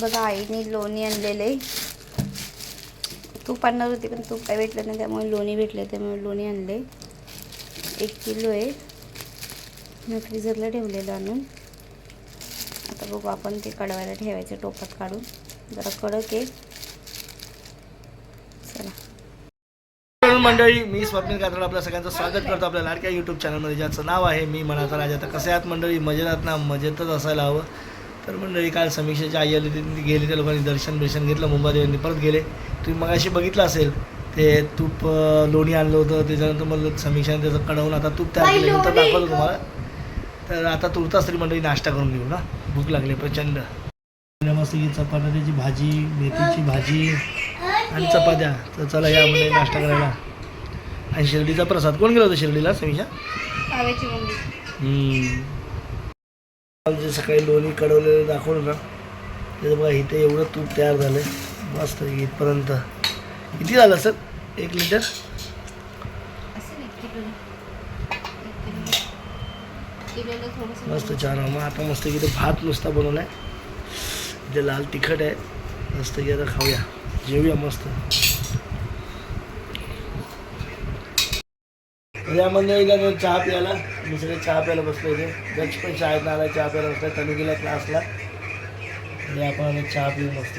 बघा आईने लोणी आणलेले. तूप आणणार होती पण तूप काय भेटलं नाही त्यामुळे लोणी भेटले त्यामुळे लोणी आणले. एक किलो आहे. मी फ्रीजरला ठेवलेलं आणून. आता बघू आपण ते कडवायला ठेवायचं टोपात काढून. जरा कडक आहे. चला. मंडळी मी स्वप्नील कात्रड आपल्या सगळ्यांचं स्वागत करतो आपल्या लाडक्या यूट्यूब चॅनलमध्ये ज्याचं नाव आहे मी मनाचा राजा. तर कसे आहात मंडळी? मजेत ना? मजेतच असायला हवं. तर मंडळी काल समीक्षाची आई आली होती ती गेली त्या लोकांनी दर्शन बिर्शन घेतलं मुंबादेवांनी परत गेले. तुम्ही मग अशी बघितलं असेल ते तूप लोणी आणलं होतं त्याच्यानंतर मग समीक्षाने त्याचं कढवून आता तूप तयार केलं नंतर दाखवलं तुम्हाला. तर आता तुरताच तरी मंडळी नाश्ता करून घेऊ ना. भूक लागली प्रचंड. मस्त ही चपात्याची भाजी मेथीची भाजी आणि चपात्या. तर चला या म्हणजे नाश्ता करायला. आणि शिर्डीचा प्रसाद. कोण गेला होता शिर्डीला समीक्षा. जे सकाळी लोणी कडवलेलं दाखवलं ना त्याचं बघा इथे एवढं तूप तयार झालं मस्त इथपर्यंत. किती झालं सर एक लिटर? मस्त छान मग आता मस्त इथे भात नुसता बनवला आहे इथे लाल तिखट आहे मस्त की आता खाऊया. जेवूया मस्त. या मंडळीला चहा प्यायला मी सगळे चहा प्यायला बसलो होते. गच पण शाळेत आला चहा प्यायला बसला त्यांनी गेला क्लासला. आणि आपण चहा पिऊन मस्त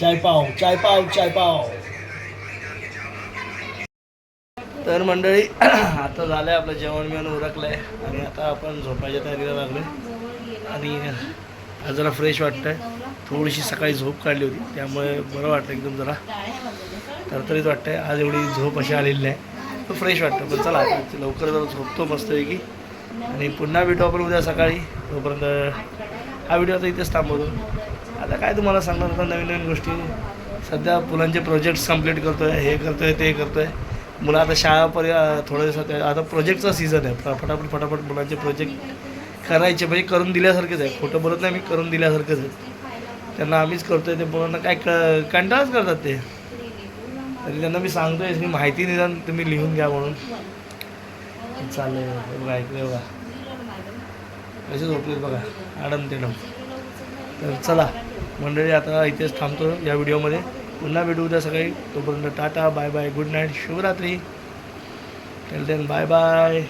चाय पाव चाय पाव चाय पाव तर मंडळी आता झालंय आपलं जेवण बिवण उरकलंय. आणि आता आपण झोपायच्या तयारीला लागलोय. आणि जरा फ्रेश वाटतंय. थोडीशी सकाळी झोप काढली होती. त्यामुळे बरं वाटतं एकदम जरा. तरतरीत वाटतंय. आज एवढी झोप अशी आलेली नाही. तर फ्रेश वाटतं. पण चला आता लवकर जाऊन झोपतो मस्तपैकी. आणि पुन्हा भेटू आपण उद्या सकाळी. तोपर्यंत हा व्हिडिओ आता इथेच थांबवतो. आता काय तुम्हाला सांगणार होता नवीन नवीन गोष्टी? सध्या मुलांचे प्रोजेक्ट्स कंप्लीट आहे हे करतो आहे ते करतो आहे मुलं आता शाळा पर्य थोड्या दिवसात आता प्रोजेक्टचा सीझन आहे. फटाफट फटाफट मुलांचे प्रोजेक्ट करायचे. म्हणजे करून दिल्यासारखेच आहे. खोटं बोलत नाही मी करून दिल्यासारखंच आहे. त्यांना आम्हीच करतो आहे ते मुलांना काय क कंटाळाच करतात ते. तरी त्यांना मी सांगतोय मी माहिती निदान तुम्ही लिहून घ्या म्हणून. चालेल बघा ऐकलं बघा. कसे झोपलेत बघा आडम तेडम. तर चला मंडळी आता इथेच थांबतो या व्हिडिओमध्ये. पुन्हा भेटू उद्या सकाळी. तोपर्यंत tata bye bye good night शुभरात्री. Till then bye bye